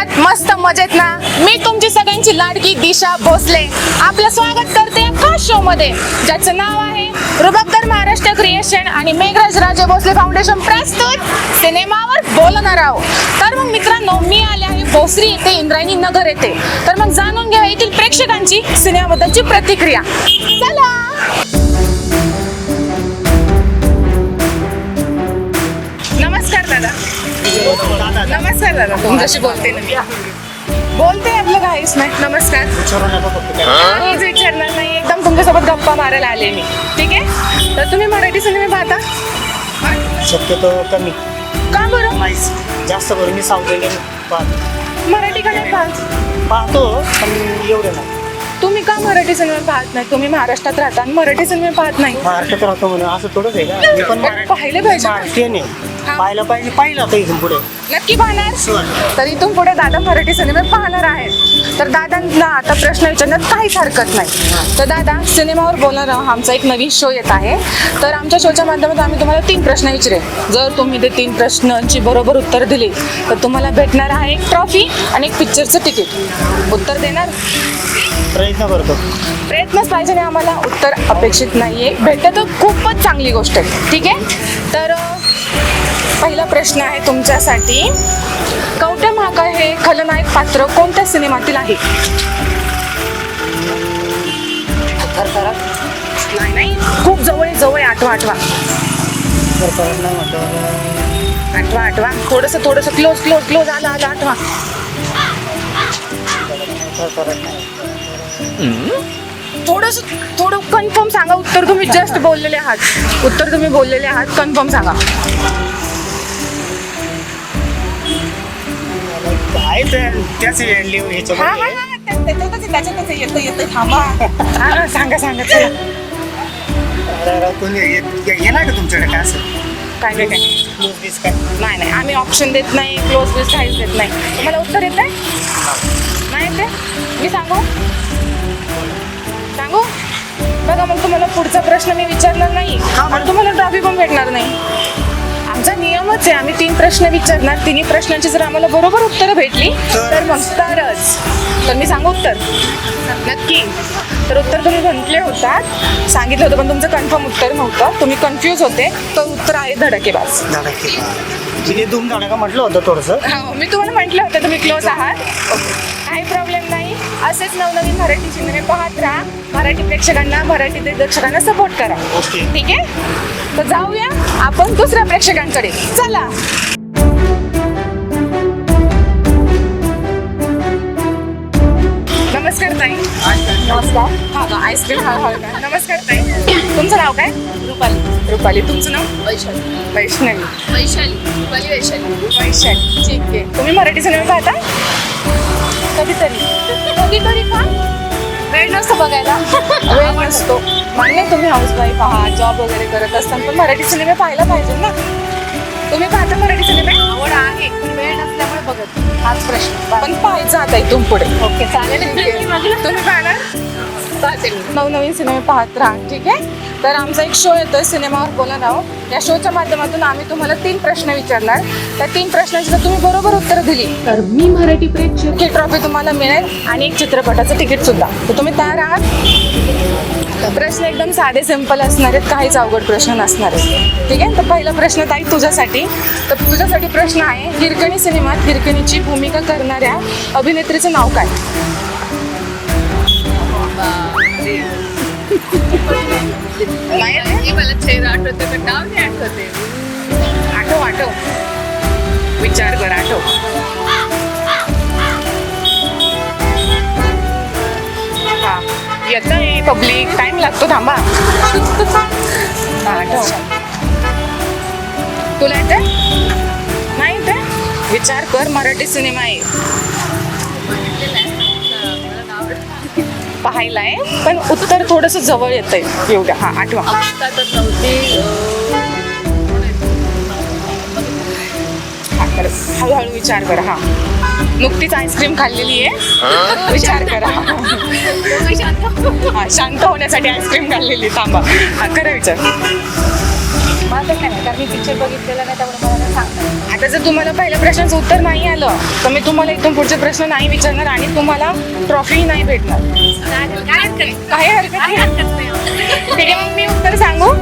आहात मस्त मजेत ना? मी तुमची सगळ्यांची लाडकी दिशा भोसले. आपलं स्वागत करते खास शो मध्ये. ज्याचं नाव आहे रुबकदार महाराष्ट्र क्रिएशन आणि मेघराज राजे भोसले फाउंडेशन प्रस्तुत सिनेमावर बोलणार आहोत तर मग मित्रांनो मी आले आहे भोसरी येथे इंद्रायणी नगर येथे. तर मग जाणून घ्या येथील प्रेक्षकांची सिनेमाबद्दलची प्रतिक्रिया. चला! नमस्कार दादा तुमच्याशी बोलते ना मी. बोलते आपलं काहीच नाही. नमस्कार. काहीच विचारणार नाही एकदम तुमच्यासोबत गप्पा मारायला आले मी. ठीक आहे? तर तुम्ही मराठी सिनेमे पाहता? शक्यतो कमी. का बरं? जास्त करून मी साऊथ इंडियन पाहतो. मराठी का नाही पाहत पाहतो पण एवढे नाही. तुम्ही का मराठी सिनेमे पाहत नाही? तुम्ही महाराष्ट्रात राहता आणि मराठी सिनेमे पाहत नाही. महाराष्ट्रात राहतो म्हणून असं थोडंच आहे का? पाहिले पाहिजे. आहे पाहिलं पाहिजे पाहिलं आता इथून पुढे. नक्की पाहणार. तर इथून पुढे दादा मराठी सिनेमे पाहणार आहेत. तर दादांना आता प्रश्न विचारण्यात काहीच हरकत नाही. तर दादा सिनेमावर बोलणार आहोत. आमचा एक नवीन शो येत आहे. तर आमच्या शोच्या माध्यमातून आम्ही तुम्हाला तीन प्रश्न विचारेल. जर तुम्ही ते तीन प्रश्नांची बरोबर उत्तर दिली तर तुम्हाला भेटणार आहे एक ट्रॉफी आणि एक पिक्चरचं तिकीट उत्तर देणार? प्रयत्न करतो. प्रयत्नच पाहिजे आणि आम्हाला. उत्तर अपेक्षित नाहीये. भेटतं तर खूपच चांगली गोष्ट आहे. ठीक आहे? तर पहिला प्रश्न आहे तुमच्यासाठी. कवटे महाकाळ हे खलनायक पात्र कोणत्या सिनेमातील आहे? नाही नाही. खूप जवळ आहे, जवळ आहे. आठवा आठवा. आठवा आठवा. थोडंसं थोडंसं क्लोज क्लोज क्लोज आला आला आठवा. थोडस थोडंसं थोडं कन्फर्म सांगा. उत्तर तुम्ही जस्ट बोललेले आहात. उत्तर तुम्ही बोललेले आहात. कन्फर्म सांगा. आहे तर त्याच हा हा ह्याच्यामध्ये हा त्या- त्याच्यातच त्याच्यातच येतं येतं थांबा. हा, सांगा सांगा चला. अरे, अरे, कोणी ये- ये- येणार का तुमच्याकडे? काय असं? काय काय काय? नाही नाही. आम्ही ऑप्शन देत नाही क्लोज काहीच देत नाही. तुम्हाला उत्तर येत आहे नाही येते मी सांगू? सांगू? बघा मग तुम्हाला पुढचा प्रश्न मी विचारणार नाही. आणि तुम्हाला ट्रॉफी पण भेटणार नाही. आमचा नियमच आहे. आम्ही तीन प्रश्न विचारणार. तिन्ही प्रश्नांची जर आम्हाला बरोबर उत्तरं भेटली तर मग तरच. तर मी सांगू उत्तर. नक्की. तर उत्तर तुम्ही म्हटले होतात. सांगितलं होतं पण तुमचं कन्फर्म उत्तर नव्हतं. तुम्ही कन्फ्यूज होते. तर उत्तर आहे धडकेबाज. धडक तिने धूम धडका म्हटलं होतं थोडंसं? हो मी तुम्हाला म्हटलं होतं तुम्ही क्लोज आहात. काही प्रॉब्लेम नाही. असेच नवनवीन मराठी सिनेमे पाहत राहा. मराठी प्रेक्षकांना मराठी दिग्दर्शकांना सपोर्ट करा. ओके. ठीक आहे? तर जाऊया आपण दुसऱ्या प्रेक्षकांकडे. चला. नमस्कार ताई. नमस्कार. हा का आईस्क्रीम हा हा का नमस्कार ताई. तुमचं नाव काय? रुपाली. रुपाली तुमचं नाव? वैशाली. वैष्णवी वैशाली. रुपाली वैशाली? वैशाली. ठीक आहे. तुम्ही मराठी सिनेमा पाहता? कधीतरी. कधीतरी का? वेळ नसतो बघायला. वेळ नसतो. मान्य आहे तुम्ही हाऊस वाईफ आहात जॉब वगैरे करत असताना पण मराठी सिनेमे पाहायला पाहिजे ना. तुम्ही पाहता मराठी सिनेमे? आवड आहे पण वेळ नसल्यामुळे बघत हाच प्रश्न. पण पाहायचा आता इथून पुढे. ओके चालेल. तुम्ही पाहणार? पाहते मी नवनवीन सिनेमे पाहत राहा ठीक आहे? तर आमचा एक शो येतोय सिनेमावर बोला नाव या शोच्या माध्यमातून आम्ही तुम्हाला तीन प्रश्न विचारणार. त्या तीन प्रश्नांची जर तुम्ही बरोबर उत्तर दिली तर मी मराठी प्रेक्षक. ही ट्रॉफी तुम्हाला मिळेल आणि एक चित्रपटाचं तिकीट सुद्धा. तर तुम्ही तयार आहात? प्रश्न एकदम साधे सिंपल असणार आहेत. काहीच अवघड प्रश्न नसणार आहेत. ठीक आहे? तर पहिला प्रश्न ताई तुझ्यासाठी. तर तुझ्यासाठी प्रश्न आहे हिरकणी सिनेमात हिरकणीची भूमिका करणाऱ्या अभिनेत्रीचं नाव काय? नाही मला चेहरा आठवते पण नाव नाही आठवते आठव आठव. विचार कर आठव. हा येतं आहे पब्लिक टाइम लागतो थांबा. हा, आठव. तुला येते नाही येते विचार कर मराठी सिनेमा आहे. पाहायला आहे पण उत्तर थोडस जवळ येत आहे एवढ्या हा आठवा. अवस्था तर नव्हती हळूहळू विचार करा हा. नुकतीच आईस्क्रीम खाल्लेली आहे. विचार करा. शांत. होण्यासाठी आईस्क्रीम खाल्लेली थांबा. हा खरं विचार. मला नाही कारण मी पिक्चर बघितलेला नाही त्यामुळे मला नाही सांगता येत. आता जर तुम्हाला पहिल्या प्रश्नाचं उत्तर नाही आलं तर मी तुम्हाला इथून पुढचे प्रश्न नाही विचारणार आणि तुम्हाला ट्रॉफी नाही भेटणार. काय हरकत नाही. ठीक आहे मग मी उत्तर सांगू?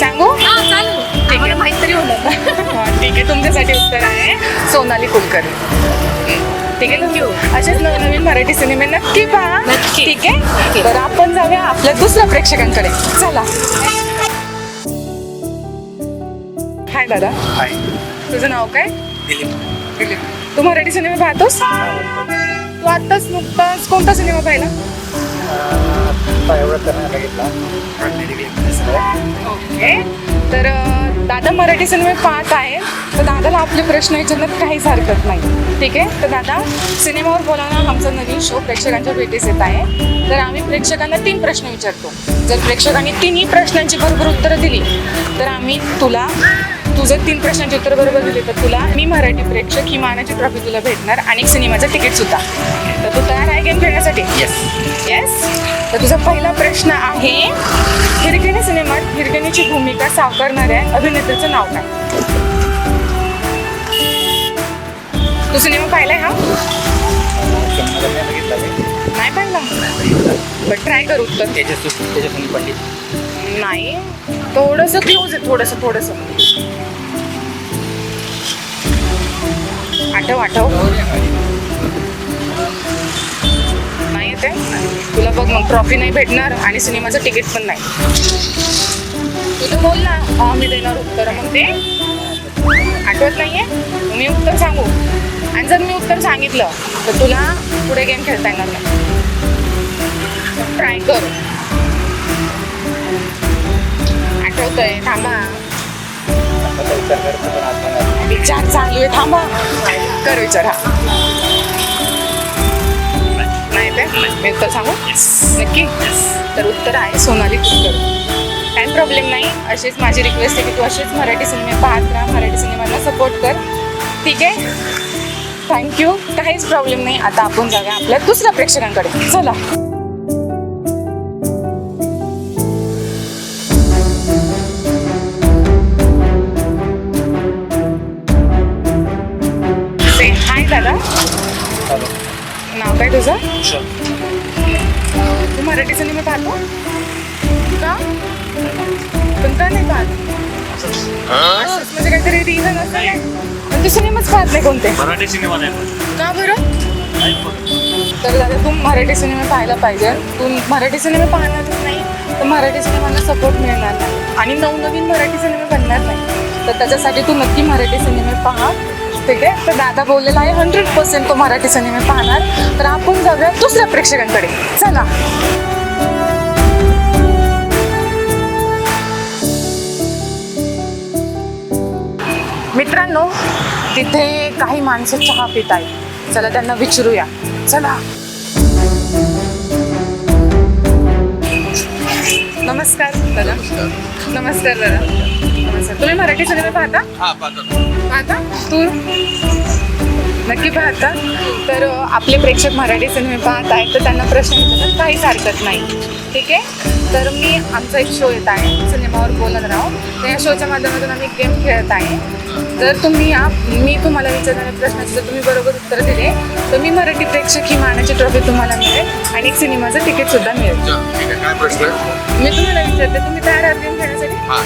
सांगू? हा चालेल आम्हाला माहीत तरी होणार. हा, ठीक आहे तुमच्यासाठी उत्तर आहे. सोनाली कुलकर्णी. ठीक आहे थँक्यू असेच नवनवीन मराठी सिनेमे नक्की पहा. नक्की. ठीक आहे? तर आपण जाऊया आपल्या दुसऱ्या प्रेक्षकांकडे. चला. हाय दादा. हाय तुझं नाव काय? दिलीप. तू मराठी सिनेमा पाहतोस? तू आत्ताच नुकताच कोणता सिनेमा पाहिला? एवढं ओके. तर दादा मराठी सिनेमे पाहत आहे. तर दादाला आपले प्रश्न विचारण्यात काहीच हरकत नाही. ठीक आहे? तर दादा सिनेमावर बोलावणं आमचा नवीन शो प्रेक्षकांच्या भेटीस येत आहे. तर आम्ही प्रेक्षकांना तीन प्रश्न विचारतो. जर प्रेक्षकांनी तिन्ही प्रश्नांची बरोबर उत्तरं दिली तर आम्ही तुला तुझं तीन प्रश्नांची उत्तर बरोबर दिली तर तुला मी मराठी प्रेक्षक ही मानाची ट्रॉफी तुला भेटणार आणि सिनेमाचं तिकीट सुद्धा. तू तयार आहे गेम खेळण्यासाठी? Yes. येस तर तुझा पहिला प्रश्न आहे हिरकणी सिनेमात हिरकणीची भूमिका साकारणाऱ्या अभिनेत्रीचं नाव काय? तू सिनेमा पाहिलाय हा? तर नाही पाहिला. बट ट्राय कर पंडित. नाही. थोडस क्लोज आहे थोडस थोडस. आठव आठव. येते तुला बघ मग ट्रॉफी नाही भेटणार आणि सिनेमाचं तिकीट पण नाही. तू तर बोल ना हा मी देणार उत्तर. मग ते आठवत नाहीये? मी उत्तर सांगू. आणि जर मी उत्तर सांगितलं तर तुला पुढे गेम खेळता येणार नाही. ट्राय कर. आठवतंय थांबा. विचार चालू आहे थांबा. कर विचार. हा. मी उत्तर सांगू? नक्की? तर उत्तर आहे सोनाली कुलकर्णी. काही प्रॉब्लेम नाही. अशीच माझी रिक्वेस्ट आहे की तू अशीच मराठी सिनेमे पाहत राहा. मराठी सिनेमांना सपोर्ट कर. ठीक आहे? थँक्यू काहीच प्रॉब्लेम नाही. आता आपण जाऊया आपल्या दुसऱ्या प्रेक्षकांकडे. चला. तुझं. तू मराठी सिनेमे पाहतो का? पण का नाही पाहत? असंच. म्हणजे काहीतरी रिझन असं काय? पण तू सिनेमाच पाहत नाही कोणते? मराठी सिनेमा नाही. का बरं? नाही. तर दादा तू मराठी सिनेमे पाहायला पाहिजे. तू मराठी सिनेमे पाहणारच नाही तर मराठी सिनेमांना सपोर्ट मिळणार नाही. आणि नवनवीन मराठी सिनेमे बनणार नाही. तर त्याच्यासाठी तू नक्की मराठी सिनेमे पहा. ठीक आहे? तर दादा बोललेला आहे हंड्रेड पर्सेंट तो मराठी सिनेमे पाहणार. तर आपण जाऊया दुसऱ्या प्रेक्षकांकडे. चला. मित्रांनो तिथे काही माणसं चहा पित आहेत चला त्यांना विचारूया. चला. नमस्कार दादा. नमस्कार दादा. नमस्कार. तुम्ही मराठी सिनेमा पाहता? पाहता. तू? नक्की पाहता. तर आपले प्रेक्षक मराठी सिनेमे पाहत आहेत तर त्यांना प्रश्न विचारण्यात काहीच हरकत नाही. ठीक आहे? तर मी आमचा एक शो येत आहे. सिनेमावर बोलत राहू. तर या शोच्या माध्यमातून आम्ही गेम खेळत आहे. जर तुम्ही या मी तुम्हाला विचारणाऱ्या प्रश्नाचे जर तुम्ही बरोबर उत्तर दिले तर मी मराठी प्रेक्षक ही मानाची ट्रॉफी तुम्हाला मिळेल आणि एक सिनेमाचं तिकीट सुद्धा मिळेल. काय प्रश्न? मी तुम्हाला विचारते तुम्ही तयार आहात गेम खेळण्यासाठी हा.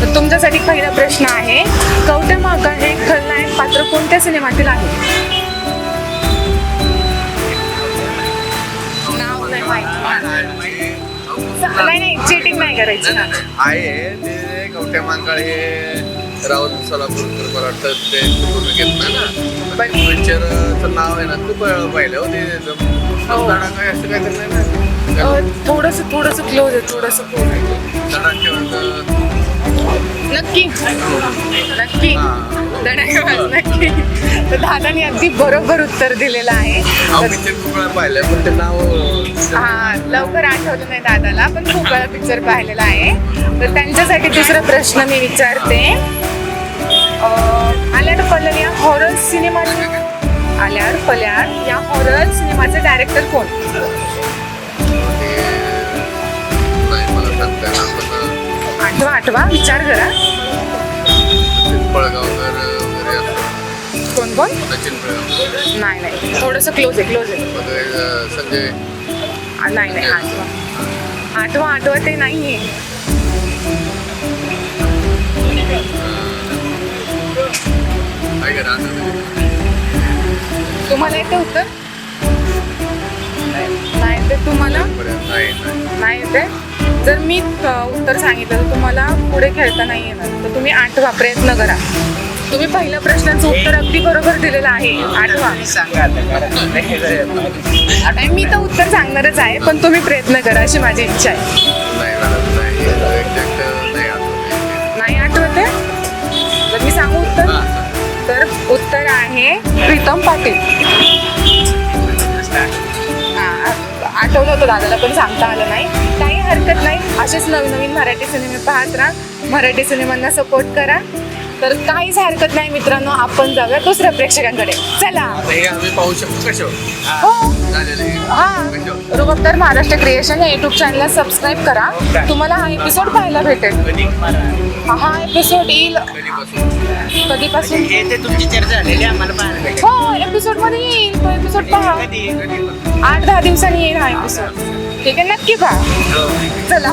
तर तुमच्यासाठी पहिला प्रश्न आहे कवट्या माका हे खलनायक पात्र कोणत्या सिनेमातील आहे? नाव नाही माहिती. नाही नाही चीटिंग नाही करायची. आहे ते मांकाळ हे राहुल सोलापूरकर मला वाटतं ते पूर्ण घेत नाही ना पण पिक्चरचं नाव आहे ना खूप पाहिलं हो ते धडा काय असं काय तर नाही ना? अ, थोडंसं थोडंसं क्लोज आहे थोडंसं क्लोज आहे. नक्की. नक्की. धन्यवाद नक्की. तर दादाने अगदी बरोबर उत्तर दिलेलं आहे. पाहिलं पण ते नाव हा लवकर आठवलं नाही दादाला पण खूप वेळा पिक्चर पाहिलेला आहे. तर त्यांच्यासाठी दुसरा प्रश्न मी विचारते. आल्याड पल्याड या हॉरर सिनेमाचे आल्याड पल्याड या हॉरर सिनेमाचे डायरेक्टर कोण? आणि आठवा विचार करा कोण कोण? नाही नाही. थोडंसं क्लोज आहे क्लोज आहे. नाही नाही आठवा. आठवा आठवा ते नाही आहे तुम्हाला येते उत्तर? ते तुम्हाला नाही येते. जर मी उत्तर सांगितलं तर तुम्हाला पुढे खेळता नाही येणार. तर तुम्ही आठवा प्रयत्न करा. तुम्ही पहिल्या प्रश्नाचं उत्तर अगदी बरोबर दिलेलं आहे. आठवा. सांगा आणि मी तर उत्तर सांगणारच आहे पण तुम्ही प्रयत्न करा अशी माझी इच्छा आहे. नाही आठवत? आहे आठवते तर मी सांगू उत्तर? तर उत्तर आहे प्रीतम पाटील. आठवलं होतं दादाला पण सांगता आलं नाही. काही हरकत नाही. असेच नवीन नवीन मराठी सिनेमे पाहत राहा. मराठी सिनेमांना सपोर्ट करा. तर काहीच हरकत नाही मित्रांनो आपण जाऊया दुसऱ्या प्रेक्षकांकडे. चला. हे आम्ही पाहू शकतो. हो. झालेलं आहे. हा. रुबकदार महाराष्ट्र क्रिएशन या युट्यूब चॅनलला सबस्क्राईब करा. तुम्हाला हा एपिसोड पाहायला भेटेल. कधी? हा एपिसोड येईल. कधीपासून? हे ते तुमची चर्चा झालेली आम्हाला पाहायला भेटेल. हो एपिसोडमध्ये येईल. तो एपिसोड पहा. कधी? आठ दहा दिवसांनी येईल हा एपिसोड ठीक आहे नक्की पहा. चला.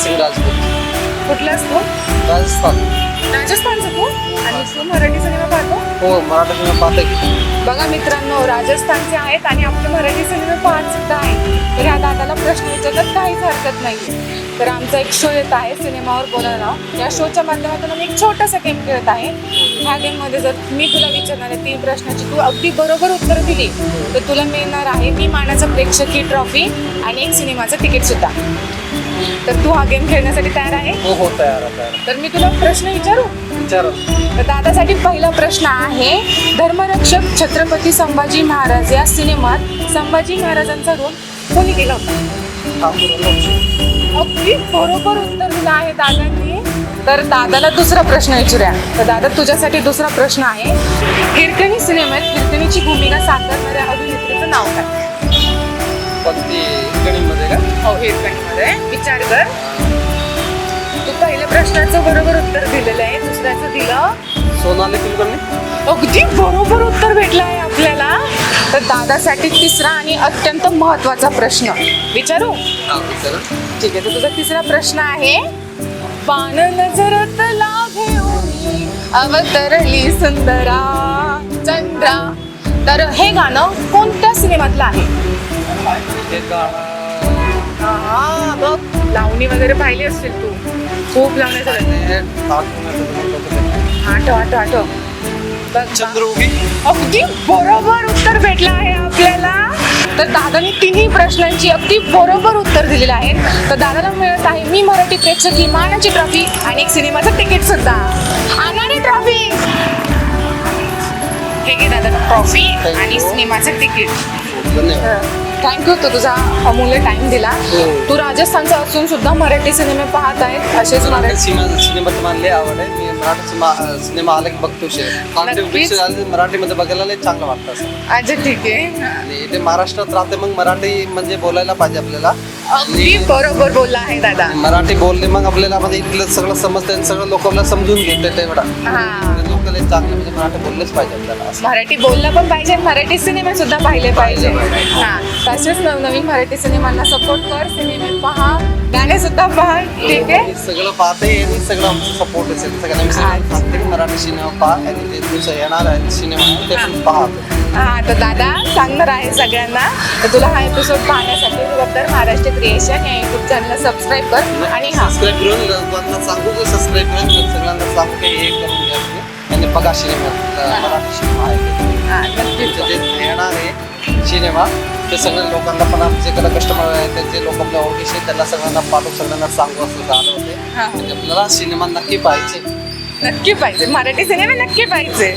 सिंग राजपूत. कुठलं असतो? राजस्थान. राजस्थानचं तू? आणि तू मराठी सिनेमा पाहतो? हो मराठी सिनेमा पाहते की. बघा मित्रांनो राजस्थानचे आहेत आणि आपले मराठी सिनेमे पाहत सुद्धा आहेत. तर ह्या दादाला प्रश्न विचारण्यात काहीच हरकत नाही तर आमचा एक शो येत आहे सिनेमावर बोला नाव या शोच्या माध्यमातून आम्ही एक छोटासा गेम खेळत आहे. ह्या गेममध्ये जर मी तुला विचारणार आहे तीन प्रश्नाची तू अगदी बरोबर उत्तर दिली. तर तुला मिळणार आहे मी मानाचा प्रेक्षक ही ट्रॉफी आणि एक सिनेमाचं तिकीट सुद्धा. तर तू हा गेम खेळण्यासाठी तयार आहे? हो हो तयार आहे तयार. तर मी तुला प्रश्न विचारू? विचारा. तर दादासाठी पहिला प्रश्न आहे धर्मरक्षक छत्रपती संभाजी महाराज या सिनेमात संभाजी महाराजांचा रोल कोणी केला होता. अगदी बरोबर उत्तर दिलं आहे दादांनी. तर दादाला दुसरा प्रश्न विचारूया. तर दादा तुझ्यासाठी दुसरा प्रश्न आहे. हिरकणी सिनेमात हिरकणीची भूमिका साकारणाऱ्या अभिनेत्रीचं नाव काय? गणीमध्ये का? हो विचार कर. तू पहिल्या प्रश्नाचं बरोबर उत्तर दिलेलं आहे. दुसऱ्याचं दिलं. सोनाली कुलकर्णी अगदी बरोबर उत्तर भेटलं आहे आपल्याला. तर दादासाठी तिसरा आणि अत्यंत महत्त्वाचा प्रश्न. विचारू? हा विचारा. ठीक आहे तर तुझा तिसरा प्रश्न आहे पान नजरत लाभेऊनी अवतरली सुंदरा चंद्रा. तर हे गाणं कोणत्या सिनेमातलं आहे? हा बघ लावणी वगैरे पाहिली असतील तू. खूप होतं ते. आठव आठव आठव बघ चंद्रमुखी अगदी बरोबर उत्तर भेटलं आहे आपल्याला. तर दादाने तिन्ही प्रश्नांची अगदी बरोबर उत्तर दिलेलं आहे. तर दादाला मिळत आहे मी मराठी प्रेक्षक ही मानाची ट्रॉफी आणि एक सिनेमाचं तिकीट सुद्धा. आणणारी ट्रॉफी हे घे दादा ट्रॉफी आणि सिनेमाचं तिकीट धन्यवाद. थँक्यू तू तुझा अमूल्य टाइम दिला. हो. तू राजस्थानचा असून सुद्धा मराठी सिनेमे पाहत आहेत असेच मराठी सिनेमा लय आवड आहे. मी मराठी सिनेमा सिनेमा आला की बघतो. मराठीमध्ये बघायला लय चांगलं वाटतं असं. अच्छा ठीक आहे. आणि इथे महाराष्ट्रात राहते मग मराठी म्हणजे बोलायला पाहिजे आपल्याला. अगदी बरोबर बोलला आहे दादा. मराठी बोलले मग आपल्याला म्हणजे इथलं सगळं समजतं सगळं लोकांना समजून घेते तेवढा. हा. लोकांना चांगलं म्हणजे मराठी बोललेच पाहिजे आपल्याला मराठी बोललं पण पाहिजे मराठी सिनेमे सुद्धा पाहिले पाहिजे. हा. तसेच नवनवीन मराठी सिनेमांना सपोर्ट कर सिनेमे पहा गाणे सुद्धा पहा ठीक आहे सगळं पाहते आणि सगळं आमचं सपोर्ट असेल सगळं सांगते की मराठी सिनेमा पहा आणि ते दुसरं येणार आहे सिनेमा ते पण पहा हा तर दादा सांगणार आहे सगळ्यांना तर तुला हा एपिसोड पाहण्यासाठी जबाबदार महाराष्ट्र क्रिएशन या युट्यूब चॅनलला सबस्क्राईब कर आणि हा सबस्क्राईब करून लोकांना सांगू की सबस्क्राईब करून सगळ्यांना सांगू की हे करून घ्या. आणि बघा सिनेमा मराठी सिनेमा आहे. हा. तुमचं येणार आहे सिनेमा ते सगळ्या लोकांना पण आमचे कडे कस्टमर आहेत त्यांचे लोक आपल्या ओळखीचे त्यांना सगळ्यांना पाठवून सगळ्यांना सांगू असं झालं होते. हा. म्हणजे आपल्याला सिनेमा नक्की पाहिजे नक्की पाहिजे मराठी सिनेमे नक्की पाहिजे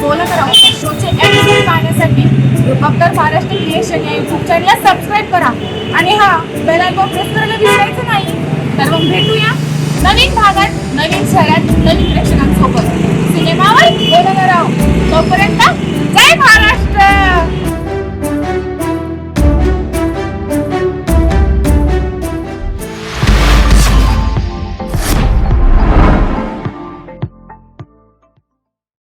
बोलत राहू. शोचे एपिसोड पाहण्यासाठी रुपक्तर महाराष्ट्र क्रिएशन या युट्यूब चॅनलला सबस्क्राईब करा. आणि हा बेल आयकॉन प्रेस करायला विसरायचं नाही. तर मग भेटूया नवीन भागात नवीन शहरात नवीन प्रेक्षकांसोबत. सिनेमावर बोलत राहू. तोपर्यंत जय महाराष्ट्र!